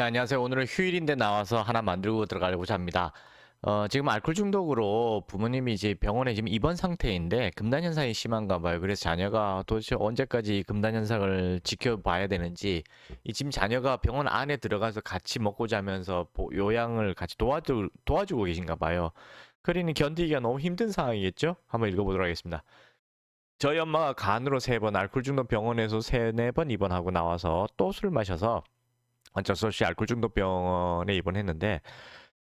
자, 안녕하세요. 오늘은 휴일인데 나와서 하나 만들고 들어가려고 합니다. 어, 지금 알코올 중독으로 부모님이 이제 병원에 지금 입원 상태인데 금단 현상이 심한가 봐요. 그래서 자녀가 도대체 언제까지 이 금단 현상을 지켜봐야 되는지 이 지금 자녀가 병원 안에 들어가서 같이 먹고 자면서 보- 요양을 같이 도와주, 도와주고 계신가 봐요. 그러니 견디기가 너무 힘든 상황이겠죠? 한번 읽어보도록 하겠습니다. 저희 엄마가 간으로 세 번, 알코올 중독 병원에서 세네 번 입원하고 나와서 또 술 마셔서 어쩔 수 없이 알코올 중독 병원에 입원했는데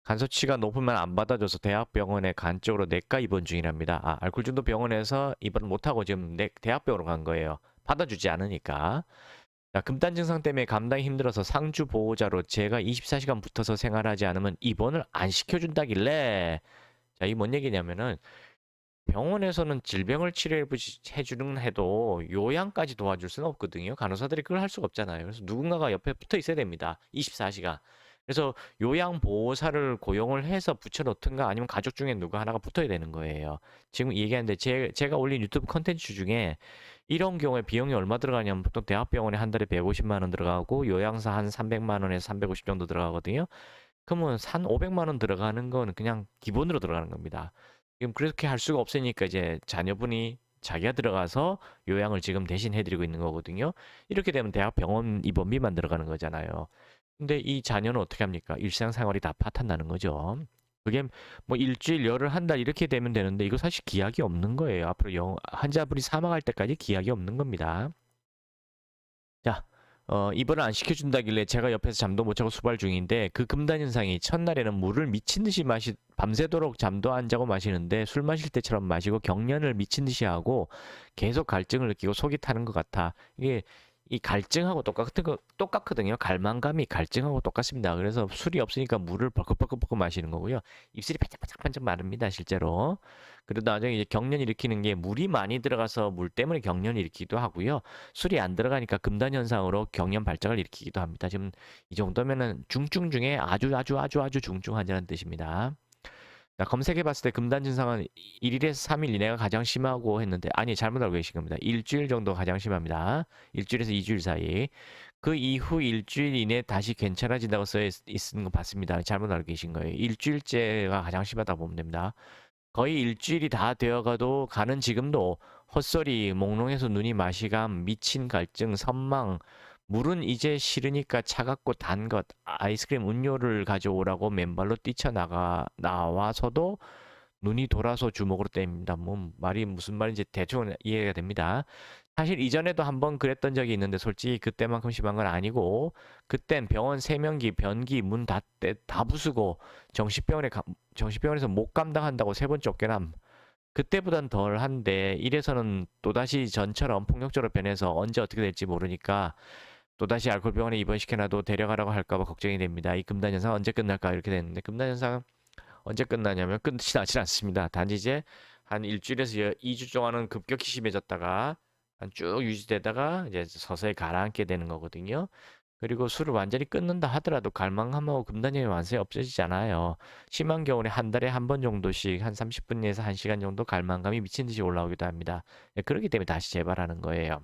간 수치가 높으면 안 받아줘서 대학병원에 간 쪽으로 내과 입원 중이랍니다. 아, 알코올 중독 병원에서 입원 못하고 지금 내, 대학병원으로 간 거예요. 받아주지 않으니까. 자, 금단 증상 때문에 감당이 힘들어서 상주 보호자로 제가 24시간 붙어서 생활하지 않으면 입원을 안 시켜준다길래 자, 이 뭔 얘기냐면은 병원에서는 질병을 치료해 주는 해도 요양까지 도와줄 수는 없거든요. 간호사들이 그걸 할 수가 없잖아요. 그래서 누군가가 옆에 붙어 있어야 됩니다. 24시간. 그래서 요양 보호사를 고용을 해서 붙여놓든가 아니면 가족 중에 누가 하나가 붙어야 되는 거예요. 지금 얘기하는데 제, 제가 올린 유튜브 컨텐츠 중에 이런 경우에 비용이 얼마 들어가냐면 보통 대학병원에 한 달에 150만 원 들어가고 요양사 한 300만 원에서 350 정도 들어가거든요. 그러면 한 500만 원 들어가는 건 그냥 기본으로 들어가는 겁니다. 지금 그렇게 할 수가 없으니까 이제 자녀분이 자기가 들어가서 요양을 지금 대신 해드리고 있는 거거든요. 이렇게 되면 대학 병원 입원비만 들어가는 거잖아요. 근데 이 자녀는 어떻게 합니까? 일상생활이 다 파탄나는 거죠. 그게 뭐 일주일, 열흘, 한 달 이렇게 되면 되는데 이거 사실 기약이 없는 거예요. 앞으로 영, 환자분이 사망할 때까지 기약이 없는 겁니다. 자, 어, 입원을 안 시켜준다길래 제가 옆에서 잠도 못 자고 수발 중인데 그 금단 현상이 첫날에는 물을 미친 듯이 마시 밤새도록 잠도 안 자고 마시는데 술 마실 때처럼 마시고 경련을 미친 듯이 하고 계속 갈증을 느끼고 속이 타는 것 같아. 이게 이 갈증하고 똑같은 거 똑같거든요. 갈망감이 갈증하고 똑같습니다. 그래서 술이 없으니까 물을 벌컥벌컥벌컥 마시는 거고요. 입술이 반짝반짝반짝 마릅니다, 실제로. 그러다 나중에 이제 경련 일으키는 게 물이 많이 들어가서 물 때문에 경련 일으키기도 하고요. 술이 안 들어가니까 금단 현상으로 경련 발작을 일으키기도 합니다. 지금 이 정도면은 중증 중에 아주 아주 아주 아주 중증 환자라는 뜻입니다. 자, 검색해 봤을 때 금단 증상은 1일에서 3일 이내가 가장 심하고 했는데 아니 잘못 알고 계신 겁니다. 일주일 정도 가장 심합니다. 일주일에서 2주일 사이. 그 이후 일주일 이내 다시 괜찮아진다고 써 있- 있는 거 봤습니다. 잘못 알고 계신 거예요. 일주일째가 가장 심하다 보면 됩니다. 거의 일주일이 다 되어가도 가는 지금도 헛소리, 몽롱해서 눈이 마시감, 미친 갈증, 선망, 물은 이제 싫으니까 차갑고 단 것, 아이스크림 음료를 가져오라고 맨발로 뛰쳐나가 나와서도 눈이 돌아서 주먹으로 때립니다. 뭐 말이 무슨 말인지 대충 이해가 됩니다. 사실 이전에도 한번 그랬던 적이 있는데 솔직히 그때만큼 심한 건 아니고 그땐 병원 세면기, 변기 문 다 다 부수고 정신병원에 가, 정신병원에서 못 감당한다고 세 번 쫓겨남. 그때보단 덜한데 이래서는 또다시 전처럼 폭력적으로 변해서 언제 어떻게 될지 모르니까 또다시 알코올 병원에 입원시켜놔도 데려가라고 할까봐 걱정이 됩니다. 이 금단 현상 언제 끝날까 이렇게 됐는데 금단 현상은 언제 끝나냐면 끝이 나질 않습니다. 단지 이제 한 일주일에서 2주 동안은 급격히 심해졌다가 한 쭉 유지되다가 이제 서서히 가라앉게 되는 거거든요. 그리고 술을 완전히 끊는다 하더라도 갈망함하고 금단염이 완전히 없어지지 않아요. 심한 경우에 한 달에 한 번 정도씩 한 30분에서 1시간 정도 갈망감이 미친 듯이 올라오기도 합니다. 예, 그렇기 때문에 다시 재발하는 거예요.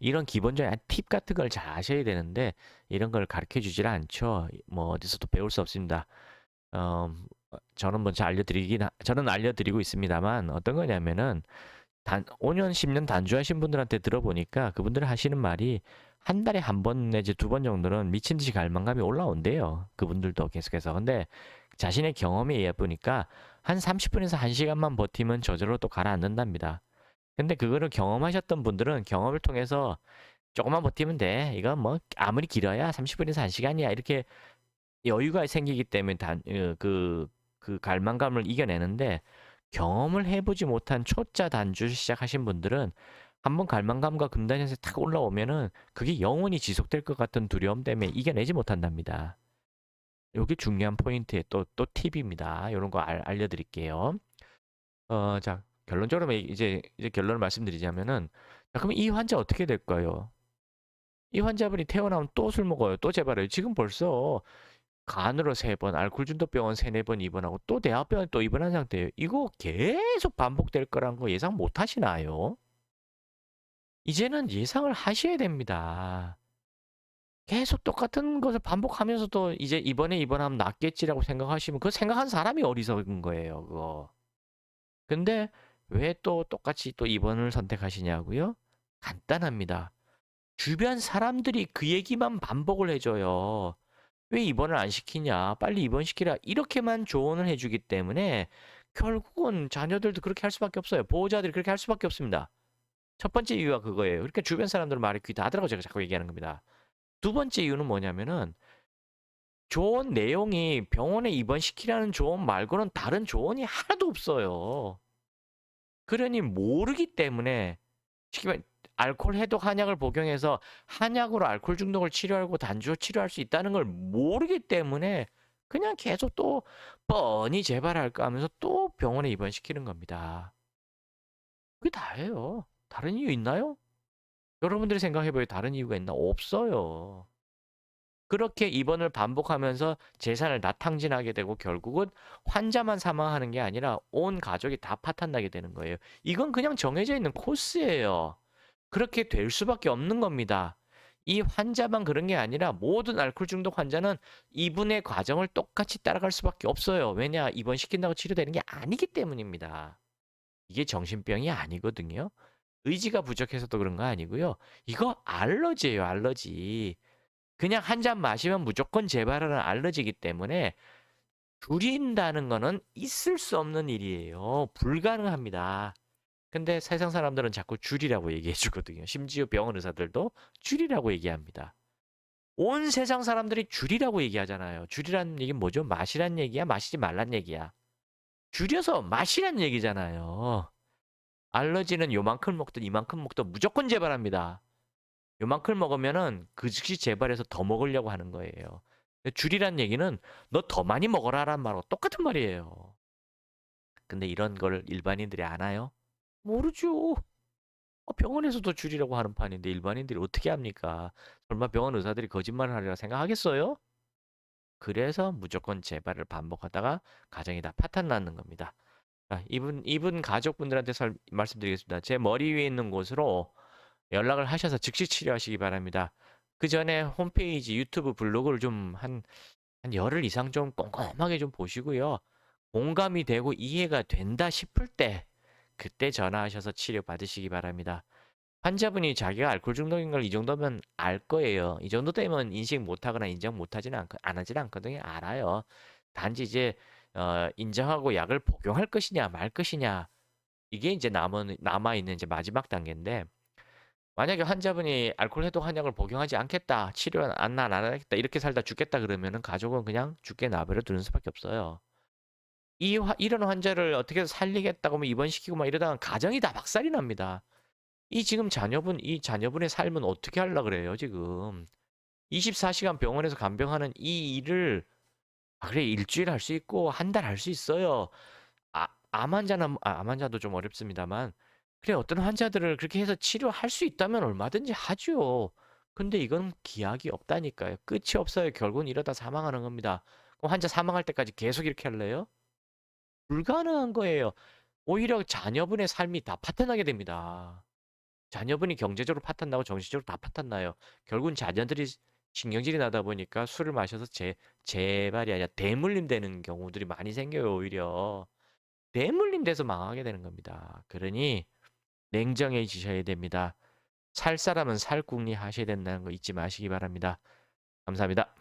이런 기본적인 팁 같은 걸 잘 아셔야 되는데 이런 걸 가르쳐 주질 않죠. 뭐 어디서도 배울 수 없습니다. 어, 저는 먼저 알려드리긴 하- 저는 알려드리고 있습니다만 어떤 거냐면은 단 5년 10년 단주하신 분들한테 들어보니까 그분들 하시는 말이 한 달에 한 번 내지 두 번 정도는 미친 듯이 갈망감이 올라온대요. 그분들도 계속해서. 근데 자신의 경험에 의해 보니까 한 30분에서 1시간만 버티면 저절로 또 가라앉는답니다. 근데 그거를 경험하셨던 분들은 경험을 통해서 조금만 버티면 돼. 이거 뭐 아무리 길어야 30분에서 1시간이야. 이렇게 여유가 생기기 때문에 단, 어, 그, 그 갈망감을 이겨내는데 경험을 해보지 못한 초짜 단주 시작하신 분들은 한번 갈망감과 금단현세 탁 올라오면은 그게 영원히 지속될 것 같은 두려움 때문에 이겨내지 못한답니다. 여기 중요한 포인트의 또, 또 팁입니다. 이런 거 알, 알려드릴게요. 어, 자, 결론적으로 이제, 이제 결론을 말씀드리자면은, 자, 그러면 이 환자 어떻게 될까요? 이 환자분이 태어나면 또 술 먹어요. 또 재발해요. 지금 벌써 간으로 세 번, 알코올 중독병원 세네 번 입원하고 또 대학병원 또 입원한 상태예요. 이거 계속 반복될 거란 거 예상 못 하시나요? 이제는 예상을 하셔야 됩니다. 계속 똑같은 것을 반복하면서도 이제 이번에 입원하면 낫겠지라고 생각하시면 그 생각한 사람이 어리석은 거예요, 그거. 근데 왜 또 똑같이 또 입원을 선택하시냐고요? 간단합니다. 주변 사람들이 그 얘기만 반복을 해줘요. 왜 입원을 안 시키냐? 빨리 입원시키라. 이렇게만 조언을 해주기 때문에 결국은 자녀들도 그렇게 할 수밖에 없어요. 보호자들이 그렇게 할 수밖에 없습니다. 첫 번째 이유가 그거예요. 그러니까 주변 사람들 말에 귀 닫으라고 제가 자꾸 얘기하는 겁니다. 두 번째 이유는 뭐냐면은 조언 내용이 병원에 입원시키라는 조언 말고는 다른 조언이 하나도 없어요. 그러니 모르기 때문에 쉽게 말 알코올 해독 한약을 복용해서 한약으로 알코올 중독을 치료하고 단조 치료할 수 있다는 걸 모르기 때문에 그냥 계속 또 뻔히 재발할까 하면서 또 병원에 입원시키는 겁니다. 그게 다예요. 다른 이유 있나요? 여러분들이 생각해봐요. 다른 이유가 있나? 없어요. 그렇게 입원을 반복하면서 재산을 나탕진하게 되고 결국은 환자만 사망하는 게 아니라 온 가족이 다 파탄나게 되는 거예요. 이건 그냥 정해져 있는 코스예요. 그렇게 될 수밖에 없는 겁니다. 이 환자만 그런 게 아니라 모든 알코올 중독 환자는 이분의 과정을 똑같이 따라갈 수밖에 없어요. 왜냐? 입원시킨다고 치료되는 게 아니기 때문입니다. 이게 정신병이 아니거든요. 의지가 부족해서도 그런 거 아니고요. 이거 알러지예요, 알러지. 그냥 한 잔 마시면 무조건 재발하는 알러지이기 때문에 줄인다는 거는 있을 수 없는 일이에요. 불가능합니다. 근데 세상 사람들은 자꾸 줄이라고 얘기해 주거든요. 심지어 병원 의사들도 줄이라고 얘기합니다. 온 세상 사람들이 줄이라고 얘기하잖아요. 줄이라는 얘기는 뭐죠? 마시란 얘기야? 마시지 말란 얘기야. 줄여서 마시란 얘기잖아요. 알러지는 요만큼 먹든 이만큼 먹든 무조건 재발합니다. 요만큼 먹으면은 그 즉시 재발해서 더 먹으려고 하는 거예요. 줄이란 얘기는 너 더 많이 먹어라란 말하고 똑같은 말이에요. 근데 이런 걸 일반인들이 아나요? 모르죠. 어, 병원에서도 줄이라고 하는 판인데 일반인들이 어떻게 합니까? 설마 병원 의사들이 거짓말을 하리라 생각하겠어요? 그래서 무조건 재발을 반복하다가 가정이 다 파탄 나는 겁니다. 아, 이분 이분 가족분들한테 설, 말씀드리겠습니다. 제 머리 위에 있는 곳으로 연락을 하셔서 즉시 치료하시기 바랍니다. 그 전에 홈페이지, 유튜브, 블로그를 좀 한 한 열흘 이상 좀 꼼꼼하게 좀 보시고요. 공감이 되고 이해가 된다 싶을 때 그때 전화하셔서 치료 받으시기 바랍니다. 환자분이 자기가 알코올 중독인 걸 이 정도면 알 거예요. 이 정도 되면 인식 못하거나 인정 못하지는 않, 안 하지는 않거든요. 알아요. 단지 이제 어, 인정하고 약을 복용할 것이냐 말 것이냐 이게 이제 남은 남아 있는 이제 마지막 단계인데 만약에 환자분이 알코올 해독 한약을 복용하지 않겠다, 치료 안, 안 하겠다, 이렇게 살다 죽겠다 그러면은 가족은 그냥 죽게 나버려 두는 수밖에 없어요. 이 화- 이런 환자를 어떻게 해서 살리겠다고 뭐 입원시키고 막 이러다가 가정이 다 박살이 납니다. 이 지금 자녀분, 이 자녀분의 삶은 어떻게 하려 그래요, 지금? 24시간 병원에서 간병하는 이 일을 아, 그래 일주일 할 수 있고 한 달 할 수 있어요. 아, 암 환자는 아, 암 환자도 좀 어렵습니다만 그래 어떤 환자들을 그렇게 해서 치료할 수 있다면 얼마든지 하죠. 근데 이건 기약이 없다니까요. 끝이 없어요. 결국은 이러다 사망하는 겁니다. 그럼 환자 사망할 때까지 계속 이렇게 할래요? 불가능한 거예요. 오히려 자녀분의 삶이 다 파탄나게 됩니다. 자녀분이 경제적으로 파탄나고 정신적으로 다 파탄나요. 결국은 자녀들이 신경질이 나다 보니까 술을 마셔서 재, 재발이 아니라 대물림 되는 경우들이 많이 생겨요, 오히려. 대물림 돼서 망하게 되는 겁니다. 그러니 냉정해지셔야 됩니다. 살 사람은 살궁리 하셔야 된다는 거 잊지 마시기 바랍니다. 감사합니다.